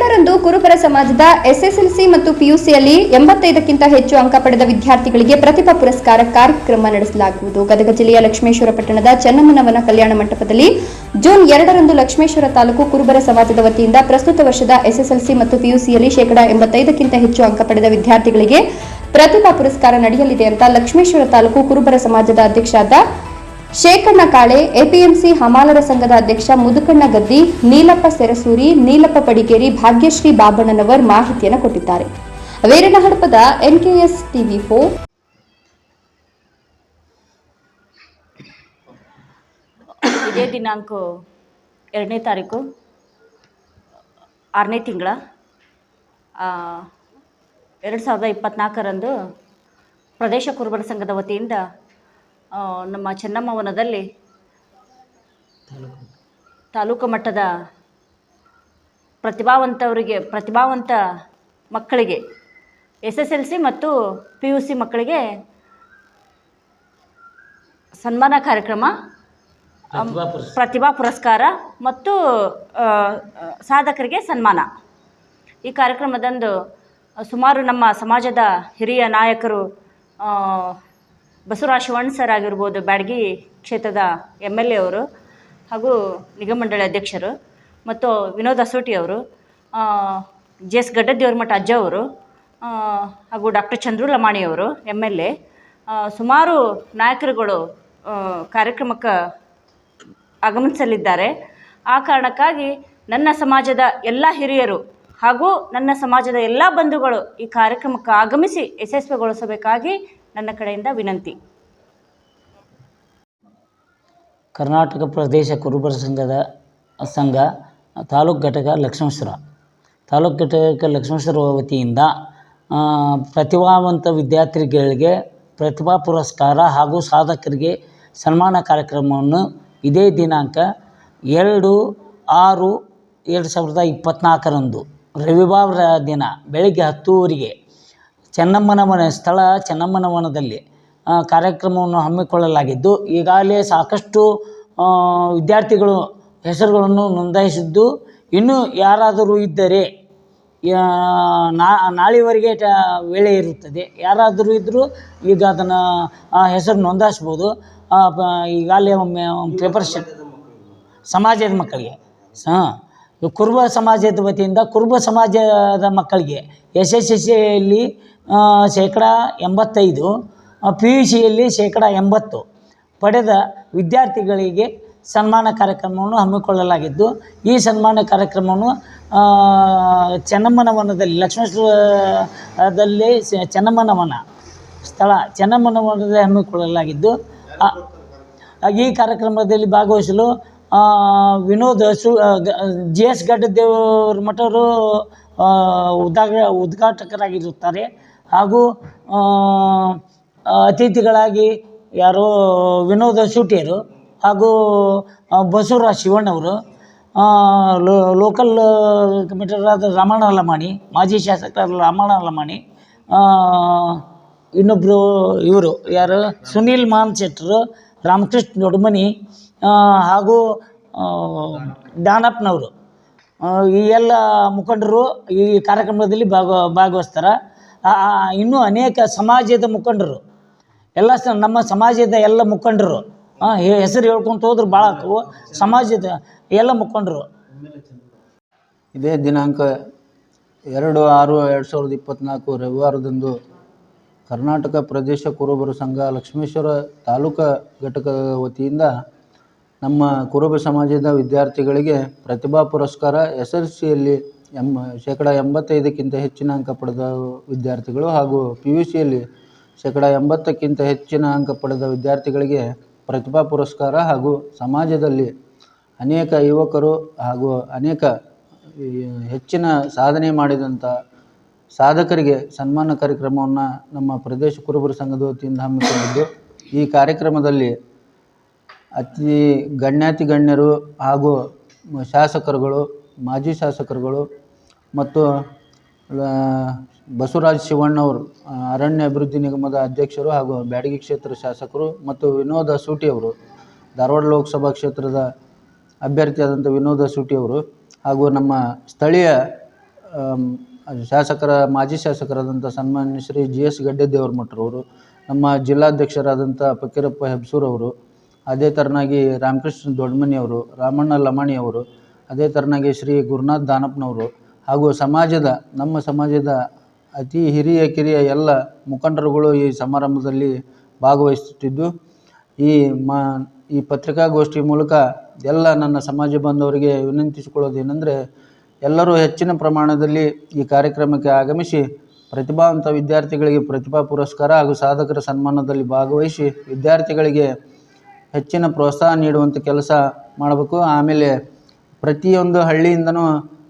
ಎರಡರಂದು ಕುರುಬರ ಸಮಾಜದ ಎಸ್ಎಸ್ಎಲ್ಸಿ ಮತ್ತು ಪಿಯುಸಿಯಲ್ಲಿ ಎಂಬತ್ತೈದಕ್ಕಿಂತ ಹೆಚ್ಚು ಅಂಕ ಪಡೆದ ವಿದ್ಯಾರ್ಥಿಗಳಿಗೆ ಪ್ರತಿಭಾ ಪುರಸ್ಕಾರ ಕಾರ್ಯಕ್ರಮ ನಡೆಸಲಾಗುವುದು. ಗದಗ ಜಿಲ್ಲೆಯ ಲಕ್ಷ್ಮೇಶ್ವರ ಪಟ್ಟಣದ ಚನ್ನಮ್ಮನವನ ಕಲ್ಯಾಣ ಮಂಟಪದಲ್ಲಿ ಜೂನ್ ಎರಡರಂದು ಲಕ್ಷ್ಮೇಶ್ವರ ತಾಲೂಕು ಕುರುಬರ ಸಮಾಜದ ವತಿಯಿಂದ ಪ್ರಸ್ತುತ ವರ್ಷದ ಎಸ್ಎಸ್ಎಲ್ಸಿ ಮತ್ತು ಪಿಯುಸಿಯಲ್ಲಿ ಶೇಕಡಾ ಎಂಬತ್ತೈದಕ್ಕಿಂತ ಹೆಚ್ಚು ಅಂಕ ಪಡೆದ ವಿದ್ಯಾರ್ಥಿಗಳಿಗೆ ಪ್ರತಿಭಾ ಪುರಸ್ಕಾರ ನಡೆಯಲಿದೆ ಅಂತ ಲಕ್ಷ್ಮೇಶ್ವರ ತಾಲೂಕು ಕುರುಬರ ಸಮಾಜದ ಅಧ್ಯಕ್ಷರಾದ ಶೇಖಣ್ಣ ಕಾಳೆ, ಎಪಿಎಂಸಿ ಹಮಾಲರ ಸಂಘದ ಅಧ್ಯಕ್ಷ ಮುದುಕಣ್ಣ ಗದ್ದಿ, ನೀಲಪ್ಪ ಸೆರಸೂರಿ, ನೀಲಪ್ಪ ಪಡಿಗೇರಿ ಭಾಗ್ಯಶ್ರೀ ಬಾಬಣ್ಣನವರ್ ಮಾಹಿತಿಯನ್ನು ಕೊಟ್ಟಿದ್ದಾರೆ. Veeranahadapada NKS TV four. ಇದೇ ದಿನಾಂಕ ಎರಡನೇ ತಾರೀಕು, ಆರನೇ ತಿಂಗಳ ಎರಡು ಸಾವಿರದ ಇಪ್ಪತ್ತ್ನಾಲ್ಕರಂದು ಪ್ರದೇಶ ಕುರುಬರ ಸಂಘದ ವತಿಯಿಂದ ನಮ್ಮ ಚೆನ್ನಮ್ಮವನದಲ್ಲಿ ತಾಲೂಕು ಮಟ್ಟದ ಪ್ರತಿಭಾವಂತವರಿಗೆ ಪ್ರತಿಭಾವಂತ ಮಕ್ಕಳಿಗೆ ಎಸ್ ಎಸ್ ಎಲ್ ಸಿ ಮತ್ತು ಪಿ ಯು ಸಿ ಮಕ್ಕಳಿಗೆ ಸನ್ಮಾನ ಕಾರ್ಯಕ್ರಮ ಪ್ರತಿಭಾ ಪುರಸ್ಕಾರ ಮತ್ತು ಸಾಧಕರಿಗೆ ಸನ್ಮಾನ. ಈ ಕಾರ್ಯಕ್ರಮದಂದು ಸುಮಾರು ನಮ್ಮ ಸಮಾಜದ ಹಿರಿಯ ನಾಯಕರು ಬಸವರಾಜ್ ಶಿವಣ್ಣ ಸರ್ ಆಗಿರ್ಬೋದು ಬ್ಯಾಡಗಿ ಕ್ಷೇತ್ರದ ಎಂ ಎಲ್ ಎ ಅವರು ಹಾಗೂ ನಿಗಮ ಮಂಡಳಿ ಅಧ್ಯಕ್ಷರು ಮತ್ತು ವಿನೋದ್ ಅಸೋಟಿ ಅವರು ಜೆ ಎಸ್ ಗಡ್ಡದೇವ್ರ ಮಠ ಅಜ್ಜ ಅವರು ಹಾಗೂ ಡಾಕ್ಟರ್ ಚಂದ್ರು ಲಮಾಣಿ ಅವರು, ಎಂ ಎಲ್ ಎ ಸುಮಾರು ನಾಯಕರುಗಳು ಕಾರ್ಯಕ್ರಮಕ್ಕೆ ಆಗಮಿಸಲಿದ್ದಾರೆ. ಆ ಕಾರಣಕ್ಕಾಗಿ ನನ್ನ ಸಮಾಜದ ಎಲ್ಲ ಹಿರಿಯರು ಹಾಗೂ ನನ್ನ ಸಮಾಜದ ಎಲ್ಲ ಬಂಧುಗಳು ಈ ಕಾರ್ಯಕ್ರಮಕ್ಕೆ ಆಗಮಿಸಿ ಯಶಸ್ವಿಗೊಳಿಸಬೇಕಾಗಿ ನನ್ನ ಕಡೆಯಿಂದ ವಿನಂತಿ. ಕರ್ನಾಟಕ ಪ್ರದೇಶ ಕುರುಬರ ಸಂಘದ ಸಂಘ, ತಾಲೂಕು ಘಟಕ ಲಕ್ಷ್ಮೇಶ್ವರ ತಾಲೂಕು ಘಟಕ ಲಕ್ಷ್ಮೇಶ್ವರ ವತಿಯಿಂದ ಪ್ರತಿಭಾವಂತ ವಿದ್ಯಾರ್ಥಿಗಳಿಗೆ ಪ್ರತಿಭಾ ಪುರಸ್ಕಾರ ಹಾಗೂ ಸಾಧಕರಿಗೆ ಸನ್ಮಾನ ಕಾರ್ಯಕ್ರಮವನ್ನು ಇದೇ ದಿನಾಂಕ ಎರಡು ಆರು ಎರಡು ಸಾವಿರದ ಇಪ್ಪತ್ತ್ನಾಲ್ಕರಂದು ರವಿವಾರ ದಿನ ಬೆಳಗ್ಗೆ ಹತ್ತುವರೆಗೆ ಚೆನ್ನಮ್ಮನ ಮನೆ, ಸ್ಥಳ ಚೆನ್ನಮ್ಮನ ವನದಲ್ಲಿ ಕಾರ್ಯಕ್ರಮವನ್ನು ಹಮ್ಮಿಕೊಳ್ಳಲಾಗಿದ್ದು, ಈಗಾಗಲೇ ಸಾಕಷ್ಟು ವಿದ್ಯಾರ್ಥಿಗಳು ಹೆಸರುಗಳನ್ನು ನೋಂದಾಯಿಸಿದ್ದು, ಇನ್ನೂ ಯಾರಾದರೂ ಇದ್ದರೆ ನಾಳೆವರೆಗೆ ಟ, ವೇಳೆ ಇರುತ್ತದೆ. ಯಾರಾದರೂ ಇದ್ದರೂ ಈಗ ಅದನ್ನು ಹೆಸರು ನೋಂದಾಯಿಸ್ಬೋದು. ಈಗಾಗಲೇ ಒಮ್ಮೆ ಪೇಪರ್ ಶೀಟ್ ಸಮಾಜದ ಮಕ್ಕಳಿಗೆ. ಹಾಂ ಕುರುಬ ಸಮಾಜದ ವತಿಯಿಂದ ಕುರುಬ ಸಮಾಜದ ಮಕ್ಕಳಿಗೆ ಎಸ್ ಎಸ್ ಎಸ್ ಸಿಯಲ್ಲಿ ಶೇಕಡ ಎಂಬತ್ತೈದು ಪಿ ಯು ಸಿಯಲ್ಲಿ ಶೇಕಡ ಎಂಬತ್ತು ಪಡೆದ ವಿದ್ಯಾರ್ಥಿಗಳಿಗೆ ಸನ್ಮಾನ ಕಾರ್ಯಕ್ರಮವನ್ನು ಹಮ್ಮಿಕೊಳ್ಳಲಾಗಿದ್ದು, ಈ ಸನ್ಮಾನ ಕಾರ್ಯಕ್ರಮವನ್ನು ಚೆನ್ನಮ್ಮನವನದಲ್ಲಿ ಚೆನ್ನಮ್ಮನ ವನದಲ್ಲಿ ಲಕ್ಷ್ಮೇಶ್ವರದಲ್ಲಿ ಚೆನ್ನಮ್ಮನವನ ಚೆನ್ನಮ್ಮನ ವನ ಸ್ಥಳ, ಚೆನ್ನಮ್ಮನವನದಲ್ಲಿ ಹಮ್ಮಿಕೊಳ್ಳಲಾಗಿದ್ದು ಈ ಕಾರ್ಯಕ್ರಮದಲ್ಲಿ ಭಾಗವಹಿಸಲು ವಿನೋದ್ ಸು ಜಿ ಎಸ್ ಗಡ್ಡದೇವ್ರ ಮಠರು ಉದ್ಘಾಟ ಉದ್ಘಾಟಕರಾಗಿರುತ್ತಾರೆ. ಹಾಗೂ ಅತಿಥಿಗಳಾಗಿ ಯಾರು ವಿನೋದ ಶೂಟಿಯರು ಹಾಗೂ ಬಸವರಾಜ್ ಶಿವಣ್ಣವರು ಲೋಕಲ್ ಕಮಿಟರಾದ ರಾಮಣ್ಣ ಲಮಾಣಿ ಮಾಜಿ ಶಾಸಕರಾದ ರಾಮಣ್ಣ ಲಮಾಣಿ ಇನ್ನೊಬ್ಬರು ಇವರು ಯಾರು? ಸುನೀಲ್ ಮಾನ್ ಶೆಟ್ಟರು ರಾಮಕೃಷ್ಣ ದೊಡ್ಡಮನಿ ಹಾಗೂ ದಾನಪ್ಪನವರು. ಈ ಎಲ್ಲ ಮುಖಂಡರು ಈ ಕಾರ್ಯಕ್ರಮದಲ್ಲಿ ಭಾಗ, ಭಾಗವಹಿಸ್ತಾರೆ. ಇನ್ನೂ ಅನೇಕ ಸಮಾಜದ ಮುಖಂಡರು. ಎಲ್ಲ ನಮ್ಮ ಸಮಾಜದ ಎಲ್ಲ ಮುಖಂಡರು. ಹೆಸರು ಹೇಳ್ಕೊಂತ ಹೋದ್ರೆ ಭಾಳ ಸಮಾಜದ ಎಲ್ಲ ಮುಖಂಡರು. ಇದೇ ದಿನಾಂಕ ಎರಡು ಆರು ಎರಡು ಸಾವಿರದ ಇಪ್ಪತ್ತ್ನಾಲ್ಕು ರವಿವಾರದಂದು ಕರ್ನಾಟಕ ಪ್ರದೇಶ ಕುರುಬರ ಸಂಘ ಲಕ್ಷ್ಮೇಶ್ವರ ತಾಲೂಕು ಘಟಕದ ವತಿಯಿಂದ ನಮ್ಮ ಕುರುಬ ಸಮಾಜದ ವಿದ್ಯಾರ್ಥಿಗಳಿಗೆ ಪ್ರತಿಭಾ ಪುರಸ್ಕಾರ ಎಸ್ ಎಲ್ ಸಿಯಲ್ಲಿ ಎಂ, ಶೇಕಡ ಎಂಬತ್ತೈದಕ್ಕಿಂತ ಹೆಚ್ಚಿನ ಅಂಕ ಪಡೆದ ವಿದ್ಯಾರ್ಥಿಗಳು ಹಾಗೂ ಪಿ ಯು ಸಿಯಲ್ಲಿ ಶೇಕಡ ಎಂಬತ್ತಕ್ಕಿಂತ ಹೆಚ್ಚಿನ ಅಂಕ ಪಡೆದ ವಿದ್ಯಾರ್ಥಿಗಳಿಗೆ ಪ್ರತಿಭಾ ಪುರಸ್ಕಾರ ಹಾಗೂ ಸಮಾಜದಲ್ಲಿ ಅನೇಕ ಯುವಕರು ಹಾಗೂ ಅನೇಕ ಹೆಚ್ಚಿನ ಸಾಧನೆ ಮಾಡಿದಂಥ ಸಾಧಕರಿಗೆ ಸನ್ಮಾನ ಕಾರ್ಯಕ್ರಮವನ್ನು ನಮ್ಮ ಪ್ರದೇಶ ಕುರುಬರ ಸಂಘದ ವತಿಯಿಂದ ಹಮ್ಮಿಕೊಂಡಿದ್ದು, ಈ ಕಾರ್ಯಕ್ರಮದಲ್ಲಿ ಅತಿ ಗಣ್ಯಾತಿ ಗಣ್ಯರು ಹಾಗೂ ಶಾಸಕರುಗಳು, ಮಾಜಿ ಶಾಸಕರುಗಳು ಮತ್ತು ಬಸವರಾಜ್ ಶಿವಣ್ಣವರು ಅರಣ್ಯ ಅಭಿವೃದ್ಧಿ ನಿಗಮದ ಅಧ್ಯಕ್ಷರು ಹಾಗೂ ಬ್ಯಾಡಗಿ ಕ್ಷೇತ್ರ ಶಾಸಕರು ಮತ್ತು ವಿನೋದ ಸೂಟಿ ಅವರು, ಧಾರವಾಡ ಲೋಕಸಭಾ ಕ್ಷೇತ್ರದ ಅಭ್ಯರ್ಥಿಯಾದಂಥ ವಿನೋದ ಸೂಟಿ ಅವರು ಹಾಗೂ ನಮ್ಮ ಸ್ಥಳೀಯ ಶಾಸಕರ, ಮಾಜಿ ಶಾಸಕರಾದಂಥ ಸನ್ಮಾನ್ಯ ಶ್ರೀ ಜಿ ಎಸ್ ಗಡ್ಡೆದೇವ್ರ ಮಠರವರು ನಮ್ಮ ಜಿಲ್ಲಾಧ್ಯಕ್ಷರಾದಂಥ ಫಕೀರಪ್ಪ ಹೆಬ್ಸೂರವರು ಅದೇ ಥರನಾಗಿ ರಾಮಕೃಷ್ಣ ದೊಡ್ಡಮನಿಯವರು ರಾಮಣ್ಣ ಲಮಾಣಿಯವರು ಅದೇ ಥರನಾಗಿ ಶ್ರೀ ಗುರುನಾಥ್ ದಾನಪ್ಪನವರು ಹಾಗೂ ಸಮಾಜದ, ನಮ್ಮ ಸಮಾಜದ ಅತಿ ಹಿರಿಯ, ಕಿರಿಯ ಎಲ್ಲ ಮುಖಂಡರುಗಳು ಈ ಸಮಾರಂಭದಲ್ಲಿ ಭಾಗವಹಿಸುತ್ತಿದ್ದು, ಈ ಮಾ, ಈ ಪತ್ರಿಕಾಗೋಷ್ಠಿ ಮೂಲಕ ಎಲ್ಲ ನನ್ನ ಸಮಾಜ ಬಾಂಧವರಿಗೆ ವಿನಂತಿಸಿಕೊಳ್ಳೋದೇನೆಂದರೆ ಎಲ್ಲರೂ ಹೆಚ್ಚಿನ ಪ್ರಮಾಣದಲ್ಲಿ ಈ ಕಾರ್ಯಕ್ರಮಕ್ಕೆ ಆಗಮಿಸಿ ಪ್ರತಿಭಾವಂತ ವಿದ್ಯಾರ್ಥಿಗಳಿಗೆ ಪ್ರತಿಭಾ ಪುರಸ್ಕಾರ ಹಾಗೂ ಸಾಧಕರ ಸನ್ಮಾನದಲ್ಲಿ ಭಾಗವಹಿಸಿ ವಿದ್ಯಾರ್ಥಿಗಳಿಗೆ ಹೆಚ್ಚಿನ ಪ್ರೋತ್ಸಾಹ ನೀಡುವಂಥ ಕೆಲಸ ಮಾಡಬೇಕು. ಆಮೇಲೆ ಪ್ರತಿಯೊಂದು ಹಳ್ಳಿಯಿಂದನೂ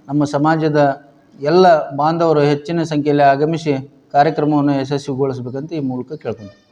ನಮ್ಮ ಸಮಾಜದ ಎಲ್ಲ ಬಾಂಧವರು ಹೆಚ್ಚಿನ ಸಂಖ್ಯೆಯಲ್ಲಿ ಆಗಮಿಸಿ ಕಾರ್ಯಕ್ರಮವನ್ನು ಯಶಸ್ವಿಗೊಳಿಸಬೇಕಂತ ಈ ಮೂಲಕ ಕೇಳ್ಕೊಂತೀನಿ